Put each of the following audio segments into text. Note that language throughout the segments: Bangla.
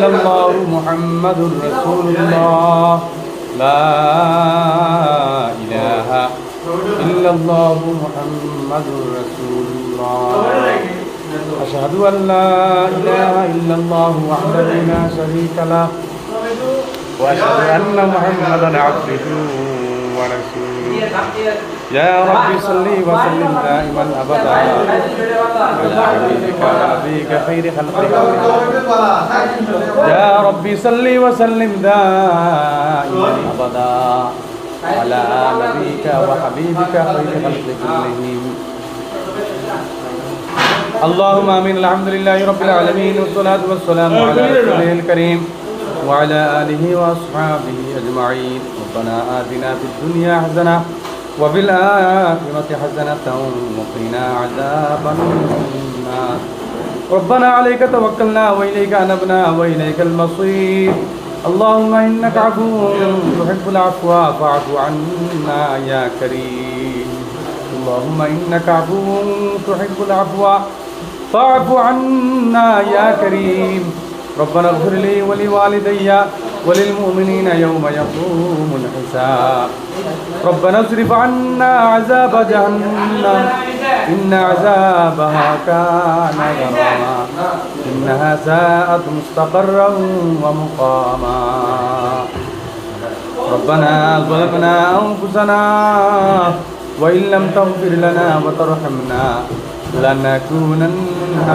إلا الله محمد رسول الله. لا إله إلا الله محمد رسول الله. أشهد أن لا إله إلا الله وحده لا شريك له. وأشهد أن محمدا عبده يا رب صل وسلم دائما أبدا. على حبيبك ونبيك خير خلقك. يا رب صل وسلم دائما أبدا. على نبيك وحبيبك خير خلق كلهم. اللهم آمين. الحمد لله رب العالمين والصلاة والسلام على رسوله الكريم وعلى آله وأصحابه أجمعين. ربنا آتنا في الدنيا حسنة وفي الآخرة حسنة وقنا عذاب النار. ربنا عليك توكلنا وإليك أنبنا وإليك المصير. اللهم إنك عفو تحب العفو فاعف عنا يا كريم. اللهم إنك عفو تحب العفو فاعف عنا يا كريم. ربنا اغفر لي ولوالدي وللمؤمنين يوم يقوم الحساب. ربنا اصرف عنا عذاب جهنم. إن عذابها كان غراما. إنها ساءت مستقرا ومقاما. ربنا ظلمنا أنفسنا وإن لم تغفر لنا وترحمنا لنكونن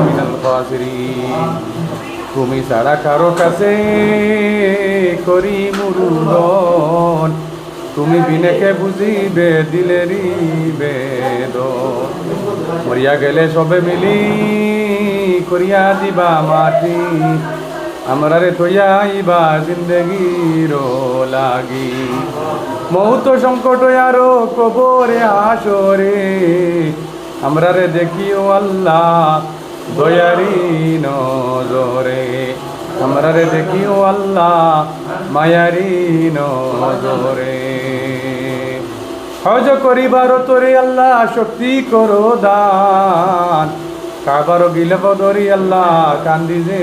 من الخاسرين. তুমি ছাড়া কারও কাছে করি মুরুদন। তুমি বিনেকে বুঝিবে দিলেরি বেদ মরিয়া গেলে সবে মিলি করিয়া দিবা মাটি। আমরা রে তৈয়া আইবা জিন্দগির লাগি। মৌত সংকট আরও কবরে আসরে। আমরা রে দেখিও আল্লাহ দয়ারি নজরে আমরা রে দেখিও আল্লাহ মায়ারি নজরে। হজ করিবার তোরে আল্লাহ শক্তি করো দান। কাবার গিলে বদরি আল্লাহ কান্দি যে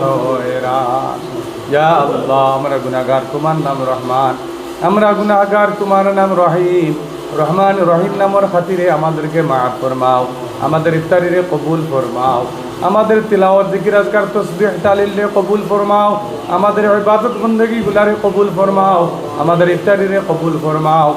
হয়রান ইয়া আল্লাহ, আমরা গুনাহগার তোমার নাম রহমান। আমরা গুনাহগার তোমার নাম রহিম। রহমান, রহিম নামর খাতিরে আমাদেরকে মাফ ফরমাও। আমাদের ইফতারিরে কবুল ফরমাও। আমাদের তিলাওয়ার জিকির, আজকার, তসবিহ তালিলে কবুল ফরমাও। আমাদের ইবাদত বندگی গুলারে কবুল ফরমাও। আমাদের ইফতারিরে কবুল ফরমাও।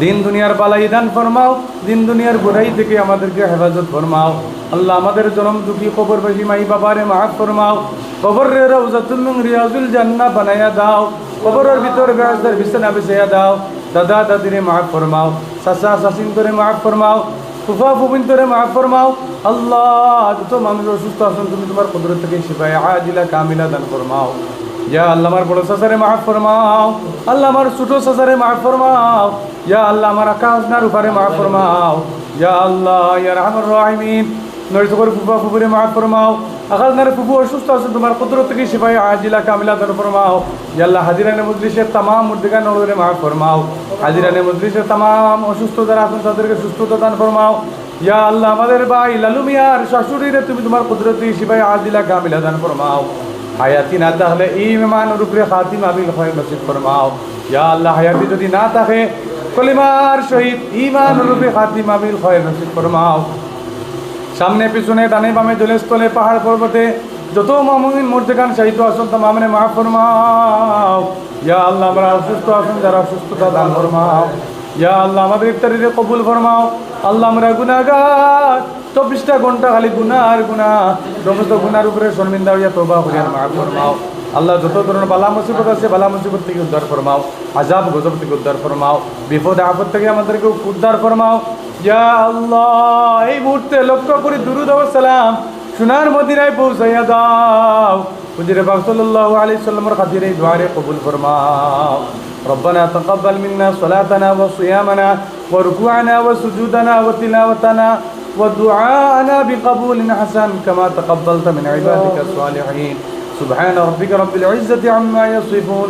দিন দুনিয়ার বালাই দান ফরমাও। দিন দুনিয়ার বুড়াই থেকে আমাদেরকে হেফাজত ফরমাও। আল্লাহ আমাদের জনম দুঃখী, কবর বেশি মাই বাবারে মাহাত ফরমাও। কবর রে রওজাতুল রিয়াজুল জান্নাহ বানায়া দাও। কবরের ভিতর বেহাজদের বিছানা বিছাইয়া দাও। দাদা, দাদিরে মাহাত ফরমাও। সাসা সাসিন করে মাহাত ফরমাও। ফুফা ফুবিন তোরে মাফ ফরমাও। আল্লাহ যত মানুষ অসুস্থ আছেন, তুমি তোমার কুদরত থেকে শিফায় আজিলা কামিলা দান ফরমাও। ইয়া আল্লাহ, আমার বড় সাসারে মাফ ফরমাও। আল্লাহ, আমার ছোট সাসারে মাফ ফরমাও। ইয়া আল্লাহ, আমার আকাশ নার উপরে মাফ ফরমাও। ইয়া আল্লাহ ইয়া রহমান। রাহিমিন নড়িতকর ফুফা ফুফুরে মাফ ফরমাও। আকাশ নারে ফুফু অসুস্থ আছে, তোমার কুদরত থেকে শিফায় আজিলা কামিলা দান ফরমাও। আল্লাহ হাজিরানে মজলিসের তামাম মুর্দিগা নড়রে মাফ ফরমাও। হাজিরানে মজলিসের তামাম অসুস্থ যারা আছেন, তাদেরকে সুস্থতা দান ফরমাও। ইয়া আল্লাহ, আমাদের ভাই লালু মিয়ার শাশুড়িরে তুমি তোমার কুদরতি শিফায় আজিলা কামিলা দান ফরমাও। হায়াতি না তাহলে এই মেহমানের উপরে খাতিম আবিল হয় নসিব ফরমাও। ইয়া আল্লাহ, হায়াতি যদি না থাকে, কলিমার শহীদ ইমানের উপরে খাতিম আবিল হয় নসিব ফরমাও। সামনে পিছনে ডানে বামে জলেস্থলে পাহাড় পর্বতে যত মামুমিন মূর্তিকান সাহিত্য আসন তো মামনে মাফ ফরমাও। ইয়া আল্লাহ, আমরা অসুস্থ আছেন, যারা অসুস্থতা দান ফরমাও। ইয়া আল্লাহ, আমাদের ইফতারিতে কবুল ফরমাও। আল্লাহ আমরা গুনাগার চব্বিশটা ঘণ্টা খালি গুনা আর গুনা সমস্ত গুনার উপরে শর্মিন্দা হইয়া তোবা হইয়ার মাফ ফরমাও। আল্লাহ যত ধরনের বালা মুসিবত আছে, বালা মুসিবত থেকে উদ্ধার ফরমাও। আজাব গজব থেকে উদ্ধার ফরমাও। বিপদ আপদ থেকে আমাদেরকে উদ্ধার ফরমাও। ইয়া আল্লাহ এই মুহূর্তে লক্ষ্য করে দুরুদ সালাম সোনার মদিনায় পৌঁছাইয়া দাও হুজুরে পাক সাল্লাল্লাহু আলাইহি সাল্লামের খাতিরে এই দুআরে কবুল ফরমাও ربنا تقبل منا صلاتنا وصيامنا وركوعنا وسجودنا وتلاوتنا ودعاءنا بقبول حسن كما تقبلت من عبادك الصالحين سبحان ربك رب العزة عما يصفون